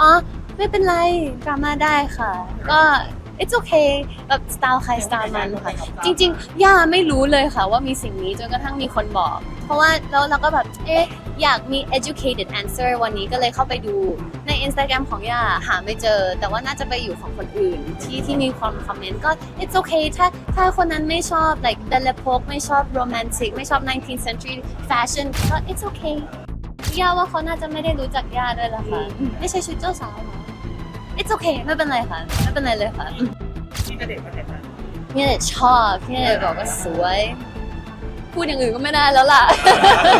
อ๋อ ไม่เป็นไรดราม่าได้ค่ะ ก็ it's okay แบบสไตล์ใครสไตล์มันค่ะ จริงๆ ย่าไม่รู้เลยค่ะว่ามีสิ่งนี้จนกระทั่งมีคนบอก เพราะว่าแล้วเราก็แบบ เอ๊ะ อยากมี educated answer วันนี้ก็เลยเข้าไปดูใน Instagram ของย่าหาไม่เจอ แต่ว่าน่าจะไปอยู่ของคนอื่น ที่ที่มีความคอมเมนต์ก็ it's okay ถ้าถ้าคนนั้นไม่ชอบ like b e l l e p o k ไม่ชอบ romantic ไม่ชอบ 19th century fashion ก็ it's okay ย่าว่าเขาน่าจะไม่ได้รู้จักย่าด้วยละค่ะ ไม่ใช่ชุดเจ้าสาวเหรอ it's okay ไม่เป็นไรค่ะไม่เป็นไรเลยค่ะที่กระเด็นกระเด็นนะพี่ณเดชน์ชอบพี่ณเดชน์บอกว่าสวย พูดอย่างอื่นก็ไม่ได้แล้วล่ะ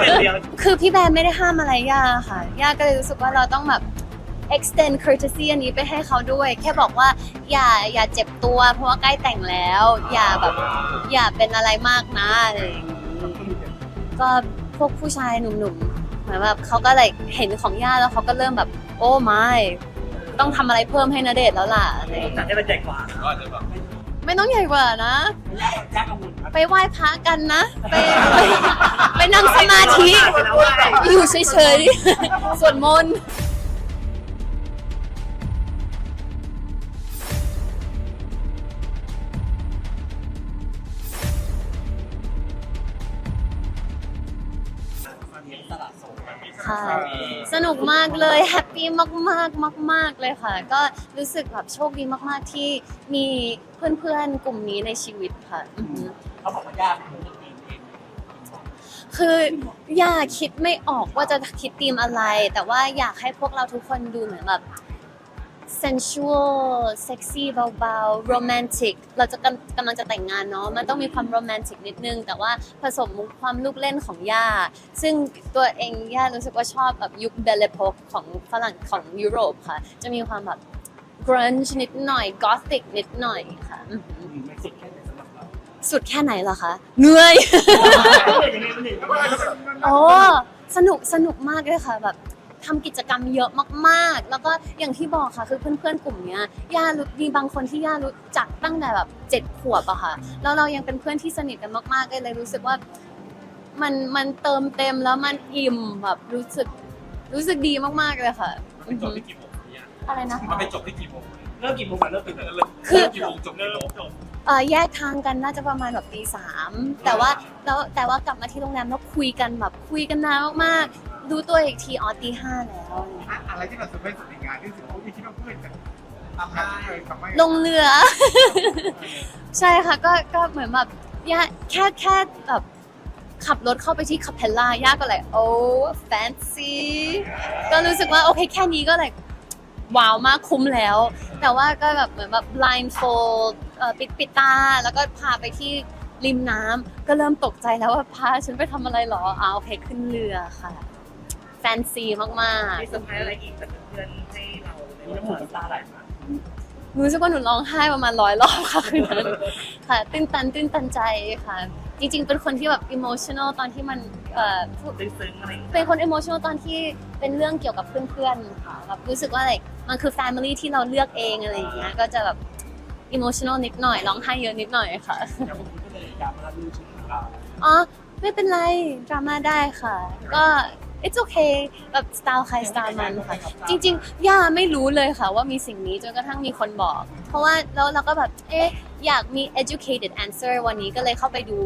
เป็นเดียวคือพี่แบรนด์ไม่ได้ห้ามอะไรย่าค่ะย่าก็เลยรู้สึกว่าเราต้องแบบ extend courtesy อันนี้ไปให้เขาด้วย แค่บอกว่าอย่าอย่าเจ็บตัว เพราะว่าใกล้แต่งแล้ว อย่าแบบอย่าเป็นอะไรมากนะอะไรอย่างงี้ก็พวกผู้ชายหนุ่มๆ เหมือนแบบเขาก็เลยเห็นของย่าแล้วเขาก็เริ่มแบบ โอ้ไม่ต้องทำอะไรเพิ่มให้นเดชน์แล้วล่ะอะไรอย่างจัดเงี้ยให้มันใหญ่กว่าก็อาจจะแบบไม่ต้องใหญ่กว่านะ ยากกังวลครับไปไหว้พระกันนะ ไปไปไปนั่งสมาธิ อยู่เฉยๆ สวดมนต์ ตลาดสดค่ะสนุกมากเลยแฮปปี้มากๆมากๆเลยค่ะ ก็รู้สึกแบบโชคดีมากๆที่มีเพื่อนๆกลุ่มนี้ในชีวิตค่ะอือหือเขาบอกว่ายากเหมือนกันเองเองคืออย่าคิดไม่ออกว่าจะคิดธีมอะไร แต่ว่าอยากให้พวกเราทุกคนดูเหมือนแบบ sensual sexy เบาๆ romantic เราจะกำกำลังจะแต่งงานเนาะมันต้องมีความ romantic นิดนึง แต่ว่าผสมความลูกเล่นของย่า ซึ่งตัวเองย่ารู้สึกว่าชอบแบบยุคเบลเลโพกของฝรั่งของยุโรปค่ะ จะมีความแบบ grunge นิดหน่อย gothic นิดหน่อยค่ะสุดแค่ไหนสำหรับเราสุดแค่ไหนเหรอคะเหนื่อยโอ้สนุกสนุกมากเลยค่ะแบบ ทำกิจกรรมเยอะมากๆ แล้วก็อย่างที่บอกค่ะคือเพื่อนๆกลุ่มเนี้ยย่ารู้มีบางคนที่ย่ารู้จักตั้งแต่แบบเจ็ดขวบอะค่ะแล้วเรายังเป็นเพื่อนที่สนิทกันมากๆเลยเลยรู้สึกว่า มันมันเติมเต็มแล้วมันอิ่มแบบรู้สึกรู้สึกดีมากๆเลยค่ะมันไปจบที่กี่โมงเนี่ยอะไรนะมันไปจบที่กี่โมงเริ่มกี่โมงกันเริ่มเป็นเริ่มคือกี่โมงจบกี่เริ่มโมงจบ เอ่อแยกทางกันน่าจะประมาณแบบตีสามแต่ว่าแล้วแต่ว่ากลับมาที่โรงแรมแล้วคุยกันแบบคุยกันนานมากๆ รู้ตัวอีกทีอ๋อตีห้าแล้วอะไรที่เราเซอร์ไพรส์สุดในงานที่สุดโอ้ยคิดว่าเพื่อนจะทำงานที่เคยทำให้ลงเรือ ใช่ค่ะก็ก็เหมือนแบบย่าแค่แค่แบบขับรถเข้าไปที่คาเพลล่าย่าก็เลยโอ้แฟนซีก็รู้สึกว่าโอเคแค่นี้ก็เลยว้าวมากคุ้มแล้ว แต่ว่าก็แบบเหมือนแบบ blindfold เอ่อปิดปิดตา แล้วก็พาไปที่ริมน้ำก็เริ่มตกใจแล้วว่าพาฉันไปทำอะไรหรออ่าโอเคขึ้นเรือค่ะ แฟนซีมากมีเซอร์ไพรส์อะไรอีกจากเพื่อนให้เราในเรื่องของตาไหลมาๆ รู้สึกว่าหนูร้องไห้ประมาณร้อยรอบค่ะคืนนั้นค่ะตื้นตันตื้นตันใจค่ะ จริง ๆ เป็นคนที่แบบ emotional ตอนที่มันเอ่อพูด ซึ้งๆอะไรอย่างเงี้ยเป็นคน emotional ตอนที่เป็นเรื่องเกี่ยวกับเพื่อนๆค่ะแบบรู้สึกว่าอะไรมันคือ family ที่เราเลือกเองอะไรอย่างเงี้ยก็จะแบบ emotional นิดหน่อยร้องไห้เยอะนิดหน่อยค่ะอย่างพวกคุณก็เลยอยากมาดูชุดของเราอ๋อไม่เป็นไรดราม่าได้ค่ะ ก็ it's okay แบบสไตล์ใครสไตล์มันค่ะ จริงๆ ย่าไม่รู้เลยค่ะว่ามีสิ่งนี้จนกระทั่งมีคนบอก เพราะว่าแล้วเราก็แบบ เอ๊ะ อยากมี educated answer วันนี้ก็เลยเข้าไปดู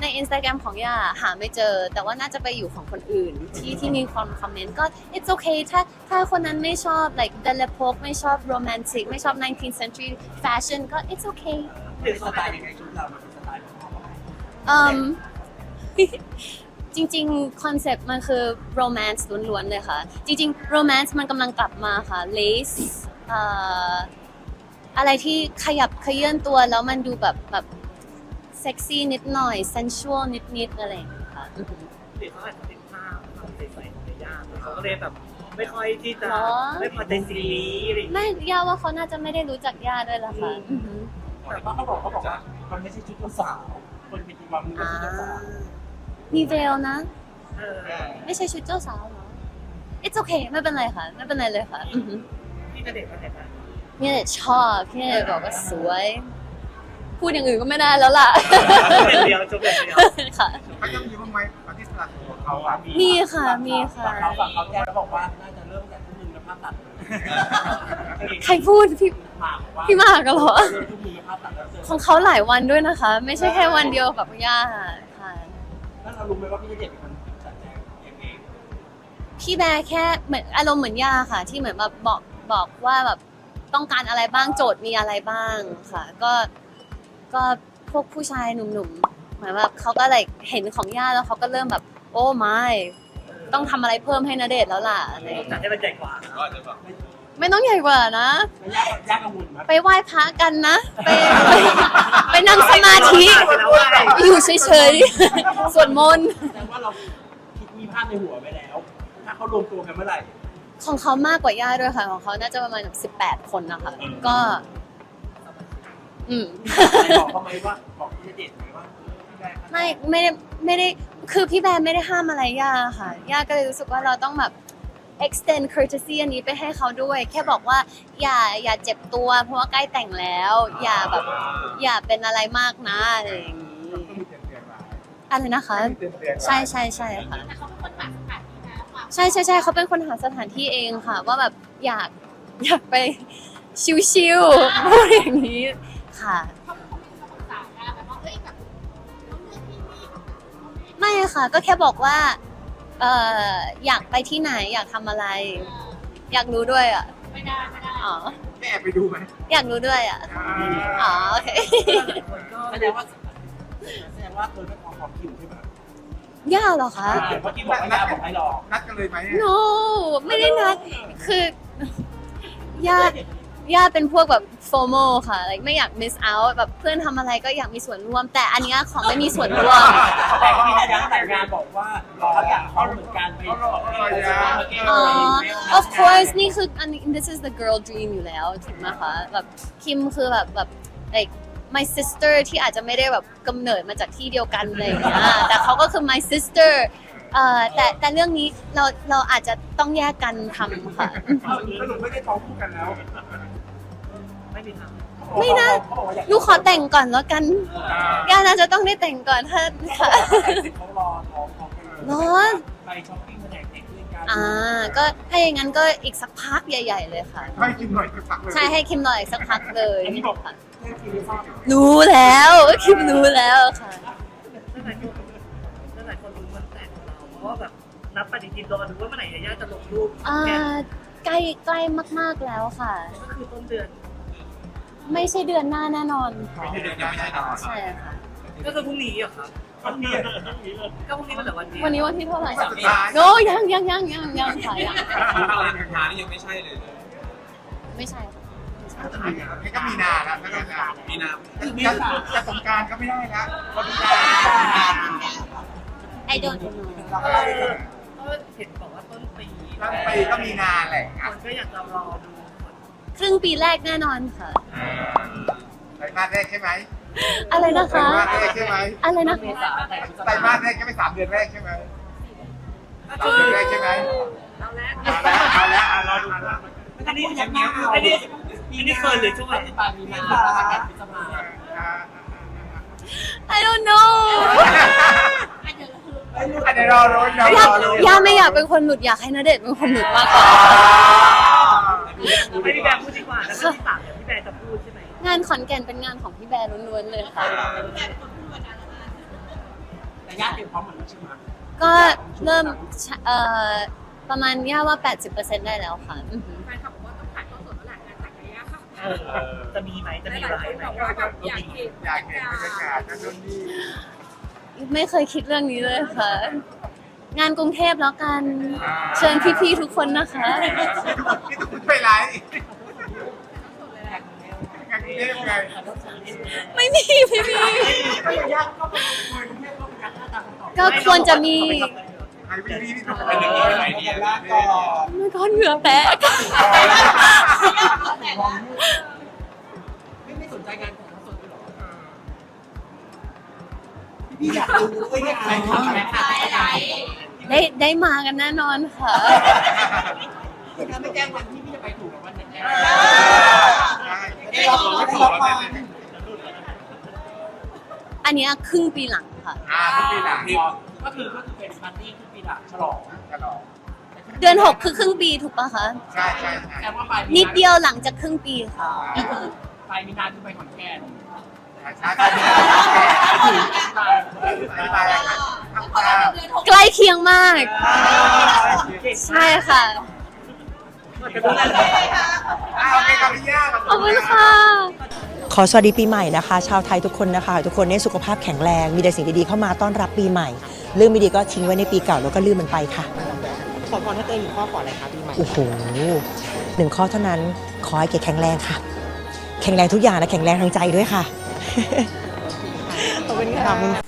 ใน Instagram ของย่าหาไม่เจอ แต่ว่าน่าจะไปอยู่ของคนอื่น ที่ที่มีความคอมเมนต์ก็ it's okay ถ้าถ้าคนนั้นไม่ชอบ like b e l l e p o k ไม่ชอบ romantic ไม่ชอบ 19th century fashion ก็ it's okay เป็นสไตล์ยังไงชุดเรามันเป็นสไตล์ของเราอืม จริงๆ คอนเซปต์มันคือ romance ล้วนๆเลยค่ะ จริงๆ romance มันกำลังกลับมาค่ะ lace เอ่ออะไรที่ขยับขยื่นตัวแล้วมันดูแบบแบบเซ็กซี่นิดหน่อย sensual นิดๆอะไรอย่างเงี้ยค่ะอือหือเด็กเขาอาจจะติดภาพความใสๆของในย่าเขาก็เลยแบบไม่ค่อยที่จะหรอไม่พอใจสิ่งนี้อะไรอย่างเงี้ยไม่ย่าว่าเขาน่าจะไม่ได้รู้จักย่าด้วยละค่ะอือหือแต่ว่าเขาบอกเขาบอกว่ามันไม่ใช่ชุดเจ้าสาวคนเป็นความมันไม่อ่าใช่เจ้าสาว มีเวลนะ เออไม่ใช่ชุดเจ้าสาวเหรอ it's okay ไม่เป็นไรค่ะ ไม่เป็นไรเลยค่ะอือหือที่กระเด็นกระเด็นมาพี่ณเดชน์ชอบพี่ณเดชน์บอกว่าสวย พูดอย่างอื่นก็ไม่ได้แล้วล่ะ เป็นเดียวจบเป็นเดียวค่ะ เขาจะมีบ้างไหมตอนที่สลัดของเขาอะมีค่ะ มีค่ะ ฝั่งเขาฝั่งเขาแจ้งแล้วบอกว่าน่าจะเริ่มจากที่มึงกับภาพตัดใครพูดพี่หมากว่าพี่มากกันเหรอเจอทุกมือภาพตัดแล้วเจอ ของเขาหลายวันด้วยนะคะ ไม่ใช่แค่วันเดียวกับย่าค่ะแล้วเรารู้ไหมว่าพี่ณเดชน์เป็นคนจัดแจงเองพี่แบร์แค่เหมือนอารมณ์เหมือนย่าค่ะ ที่เหมือนแบบบอกบอกว่าแบบต้องการอะไรบ้างโจทย์มีอะไรบ้างค่ะ ก็ก็พวกผู้ชายหนุ่มๆเหมือนแบบเขาก็เลยเห็นของย่าแล้วเขาก็เริ่มแบบ โอ้ไม่ต้องทำอะไรเพิ่มให้นเดชน์แล้วล่ะอะไรอย่างจัดเงี้ยให้มันใหญ่กว่า ก็อาจจะแบบ ไม่ต้องใหญ่กว่านะแล้วยากยากกังวลไหมไปไหว้พระกันนะ ไปไปไปนั่งสมาธิ อยู่เฉยๆ สวดมนต์ แสดงว่าเราคิดมีภาพในหัวไว้แล้ว ถ้าเขารวมตัวกันเมื่อไหร่ ของเขามากกว่าย่าด้วยค่ะ ของเขาน่าจะประมาณสิบแปดคนนะคะก็ อืมบอกเขาไหมว่าบอกพี่ณเดชน์ไหมว่าไม่ไม่ได้ไม่ได้คือพี่แบร์ไม่ได้ห้ามอะไรย่าค่ะย่าก็เลยรู้สึกว่าเราต้องแบบ extend courtesy อันนี้ไปให้เขาด้วย แค่บอกว่าอย่าอย่าเจ็บตัว เพราะว่าใกล้แต่งแล้ว อย่าแบบ อย่าเป็นอะไรมากนะอะไรอย่างนี้ก็มีเตือนเตือนมาอะไรนะคะมีเตือนเตือนมาใช่ใช่ใช่ค่ะแต่เขาเป็นคนหาสถานที่นะความใช่ใช่ใช่เขาเป็นคนหาสถานที่เองค่ะ ว่าแบบอยากอยากไปชิวๆพูดอย่างนี้ค่ะเขาเป็นคนที่เขาปรึกษากันแบบว่าเอ้ยแบบต้องเลือกที่นี่ไม่ค่ะ ก็แค่บอกว่า เอ่ออยากไปที่ไหนอยากทำอะไร อยากรู้ด้วยอะไม่ได้ไม่ได้อ๋อแอบไปดูไหมอยากรู้ด้วยอะอ่าอ๋อโอเค แสดงว่าแสดงว่าเคยไม่ขอขอบคิวใช่ไหมย่าเหรอคะเมื่อกี้บอกว่าอยากบอกให้รอนัดกันเลยไหม no ไม่ได้นัดคือ ย่า ย่าเป็นพวกแบบ FOMO ค่ะ like ไม่อยาก miss out แบบเพื่อนทำอะไรก็อยากมีส่วนร่วม แต่อันเนี้ยของไม่มีส่วนร่วม แต่ที่นัดแต่งงานบอกว่าเขาอยากเข้าเหมือนกันไปอ๋อ of course นี่คืออันนี้ this is the girl dream อยู่แล้วถูกไหมคะแบบคิมคือแบบแบบ like my sister ที่อาจจะไม่ได้แบบกำเนิดมาจากที่เดียวกันอะไรอย่างเงี้ยแต่เขาก็คือ my sister เอ่อแต่แต่เรื่องนี้เราเราอาจจะต้องแยกกันทำค่ะ สรุปไม่ได้ท้องคู่กันแล้ว ไม่มีทางไม่นะลูกขอแต่งก่อนแล้วกันย่าน่าจะต้องได้แต่งก่อนถ้าค่ะเขารอท้องท้องกันเลยเนอะไปช้อปปิ้งแผนกเด็กด้วยกันอ่าก็ถ้าอย่างนั้นก็อีกสักพักใหญ่ ๆ เลยค่ะ ให้กินหน่อยสักพักเลยใช่ให้คิมรออีกสักพักเลยอันนี้บอกค่ะเรื่องคิวทราบรู้แล้วคิมรู้แล้วค่ะนั่นหลายคนนั่นหลายคนรู้วันแต่งของเราเพราะว่าแบบนับปฏิทินรอดูว่าเมื่อไหร่ยาย่าจะลงรูปอ่าแกใกล้ใกล้มากๆแล้วค่ะ ก็คือต้นเดือน ไม่ใช่เดือนหน้าแน่นอนค่ะไม่ใช่เดือนยังไม่ใช่ตอนใช่ค่ะก็คือพรุ่งนี้เหรอครับวันนี้ก็พรุ่งนี้มันเหลือวันเดียววันนี้วันที่เท่าไหร่วันสุดท้ายโนยังยังยังยังยังค่ะยังงานนี่ยังไม่ใช่เลย ไม่ใช่ค่ะนี่ก็มีนาแล้วแล้วก็นามีนาจะจะสงกรารก็ไม่ได้แล้วก็มีนาไอโดนเออก็เห็นบอกว่าต้นปีต้นปีก็มีนาแหละคนก็อยากจะรอดู ครึ่งปีแรกแน่นอนค่ะ ไตรมาสแรกใช่ไหมอะไรนะไตรคะ มาสแรกใช่ไหมอะไรนะเมคะษาแต่งไตรมาสแรกก็ไม่สามเดือนแรกใช่ไหมสามเดือนแรกใช่ไหมเอาแล้วเอาแล้วเอาแล้วเอารอดูนะอันนี้อันนี้อันนี้อันนี้เคินหรือช่วงไหนปลายมีนาพฤษภาพฤษภา I don't know อันเดียวคืออันนี้รอรุ้นนะย่ารอรุ้น ย่าไม่อยากเป็นคนหลุดอยากให้นเดชน์เป็นคนหลุดมากกว่า ไม่พี่แบร์พูดดีกว่าแล้วก็ที่สามเดี๋ยวพี่แบร์จะพูดใช่ไหมงานขอนแก่นเป็นงานของพี่แบร์ล้วนๆเลยค่ะ แต่ญาติเตรียมพร้อมหมดแล้วใช่ไหมก็เริ่มเอ่อประมาณย่าว่า 80%ได้แล้วค่ะอือหือ แฟนคลับบอกว่าต้องถ่ายทอดสดแล้วแหละงานแต่งระยะค่ะเออจะมีไหมจะมีหลายไลคนฟ์ไหมบอกว่าแบบอยากเห็นอยากเห็นบรรยากาศนั่นนู่นนี่ไม่เคยคิดเรื่องนี้เลยค่ะ งานกรุงเทพแล้วกัน เชิญพี่ๆทุกคนนะคะนี่ทุกคนไปไลฟ์งานกรุงเทพไงไม่มีไม่มีญาติก็เป็นคนกรุงเทพก็เป็นการหน้าตาคำตอบก็ควรจะมีใครไม่มีนี่ทุกคนเป็นอย่างนี้อะไรเนี่ยไม่ก้อนเหงื่อแตกไม่ไม่สนใจงานของเขาสดด้วยหรอพี่อยากรู้ว่าเนี่ยอะไรทำแม่ค่ะ ได้ได้มากันแน่นอนค่ะ ถ้าไม่แจ้งวันที่พี่จะไปถูกกับวันไหนแน่ได้รอไม่ถูกแล้วอันเนี้ยครึ่งปีหลังค่ะ อ่าทุกปีหลังก็คือก็คือเป็นปาร์ตี้ทุกปีหลังฉลองฉลองแต่ที่เดือนหกคือครึ่งปีถูกปะคะ ใช่ใช่ใช่แต่ว่าปลายนิดเดียวหลังจากครึ่งปีค่ะปลายมีนาคือไปขอนแก่นใช่ใช่ใช่ ปลายไม่ตายแล้วครับแล้วพอเราเดือนหกใกล้เคียงมาก ใช่ค่ะอ่าโอเคครับพี่ย่าขอบคุณค่ะ ขอสวัสดีปีใหม่นะคะ ชาวไทยทุกคนนะคะทุกคนเนี่ยสุขภาพแข็งแรง มีแต่สิ่งดีๆเข้ามาต้อนรับปีใหม่ เรื่องไม่ดีก็ทิ้งไว้ในปีเก่าแล้วก็ลืมมันไปค่ะ ขอพรให้ตัวเองหนึ่งข้อก่อนเลยครับปีใหม่ โอ้โหหนึ่งข้อเท่านั้น ขอให้เก๋แข็งแรงค่ะ แข็งแรงทุกอย่างและแข็งแรงทางใจด้วยค่ะ ขอบคุณค่ะ